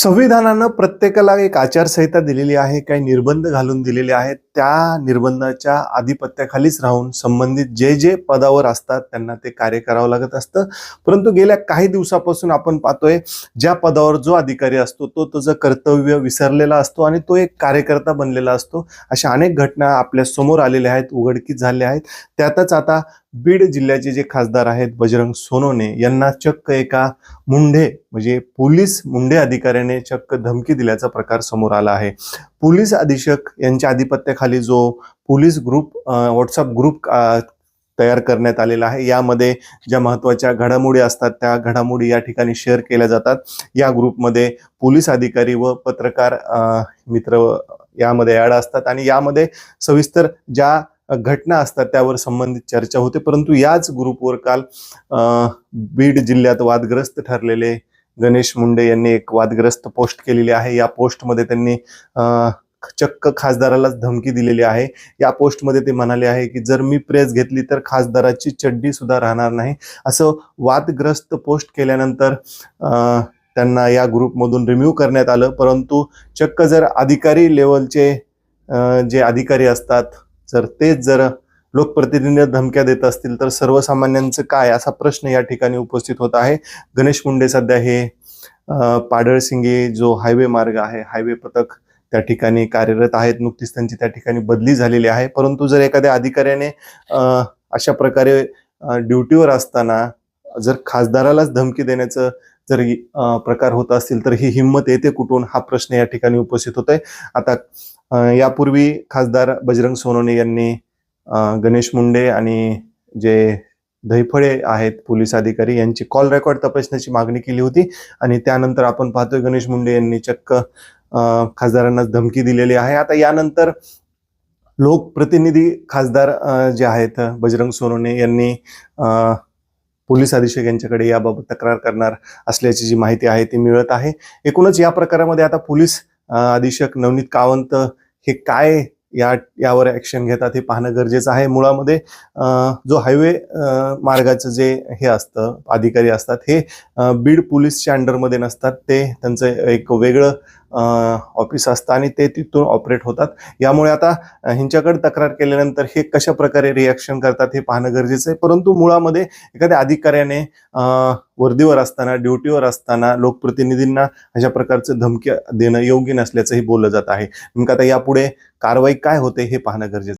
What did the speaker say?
संविधानानं प्रत्येकाला एक आचारसंहिता दिलेली आहे काही निर्बंध घालून दिलेले आहेत. त्या निर्बंधाच्या आधिपत्याखालीच राहून संबंधित जे जे पदावर असतात त्यांना ते कार्य करावं लागत असतं. परंतु गेल्या काही दिवसापासून आपण पाहतोय ज्या पदावर जो अधिकारी असतो तो त्याचं कर्तव्य विसरलेला असतो आणि तो एक कार्यकर्ता बनलेला असतो. अशा अनेक घटना आपल्यासमोर आलेल्या आहेत उघडकीत झाल्या आहेत. त्यातच आता बीड जिल्ह्याचे जे खासदार आहेत बजरंग सोनोने यांना चक्क एका मुंढे म्हणजे पोलीस मुंढे अधिकाऱ्याने चक्क धमकी दिल्याचा प्रकार समोर आला आहे. पोलीस अधीक्षक यांच्या आधिपत्याखाली जो पोलीस ग्रुप व्हॉट्सअप ग्रुप तयार करण्यात आलेला आहे यामध्ये ज्या महत्त्वाच्या घडामोडी असतात त्या घडामोडी या ठिकाणी शेअर केल्या जातात. या ग्रुपमध्ये पोलीस अधिकारी व पत्रकार मित्र यामध्ये ॲड असतात आणि यामध्ये सविस्तर ज्या घटना असतात त्यावर संबंधित चर्चा होते. परंतु याच ग्रुपवर काल बीड जिल्ह्यात वादग्रस्त ठरलेले गणेश मुंडे यांनी एक वादग्रस्त पोस्ट केलेली आहे. या पोस्टमध्ये त्यांनी चक्क खासदारालाच धमकी दिलेली आहे. या पोस्टमध्ये ते म्हणाले आहे की जर मी प्रेस घेतली तर खासदाराची चड्डी सुद्धा राहणार नाही. असं वादग्रस्त पोस्ट केल्यानंतर त्यांना या ग्रुपमधून रिम्यू करण्यात आलं. परंतु चक्क जर अधिकारी लेवलचे जे अधिकारी असतात जर तेच जर लोकप्रतिनिधींना धमक्या देत असतील तर सर्वसामान्यांचं काय? असा प्रश्न या ठिकाणी उपस्थित होत आहे. गणेश मुंडे सध्या हे पाडळसिंगे जो हायवे मार्ग आहे हायवे पथक त्या ठिकाणी कार्यरत आहेत. नुकतीच त्यांची त्या ठिकाणी बदली झालेली आहे. परंतु जर एखाद्या अधिकाऱ्याने अशा प्रकारे ड्युटीवर असताना जर खासदारालाच धमकी देण्याचं जर प्रकार होत असतील तर ही हिंमत येते कुठून? हा प्रश्न या ठिकाणी उपस्थित होत आहे आता यापूर्वी खासदार बजरंग सोनवणे यांनी गणेश मुंडे आणि जे दहीफळे आहेत पोलीस अधिकारी यांची कॉल रेकॉर्ड तपासण्याची मागणी केली होती आणि त्यानंतर आपण पाहतोय गणेश मुंडे यांनी चक्क खासदारांना धमकी दिलेली आहे. आता यानंतर लोकप्रतिनिधी खासदार जे आहेत बजरंग सोनवणे यांनी पोलीस अधीक्षक यांच्याकडे याबाबत तक्रार करणार असल्याची जी माहिती आहे ती मिळत आहे. एकूणच या प्रकारामध्ये आता पोलीस अधीक्षक नवनीत कावंत हे काय या यावर ॲक्शन घेतात हे पाहणं गरजेचं आहे. मुळामध्ये जो हायवे मार्गाचं जे हे असतं अधिकारी असतात हे बीड पोलीसच्या अंडरमध्ये नसतात. ते त्यांचं एक वेगळं ऑफिस असतं आणि ते तिथून ऑपरेट होतात. यामुळे आता ह्यांच्याकडे तक्रार केल्यानंतर हे कशा प्रकारे रिॲक्शन करतात हे पाहणं गरजेचं आहे. परंतु मुळामध्ये एखाद्या अधिकाऱ्याने वर्दीवर असताना ड्युटीवर असताना लोकप्रतिनिधींना अशा प्रकारचं धमकी देणं योग्य नसल्याचंही बोललं जात आहे. नेमकं आता यापुढे कारवाई काय होते हे पाहणं गरजेचं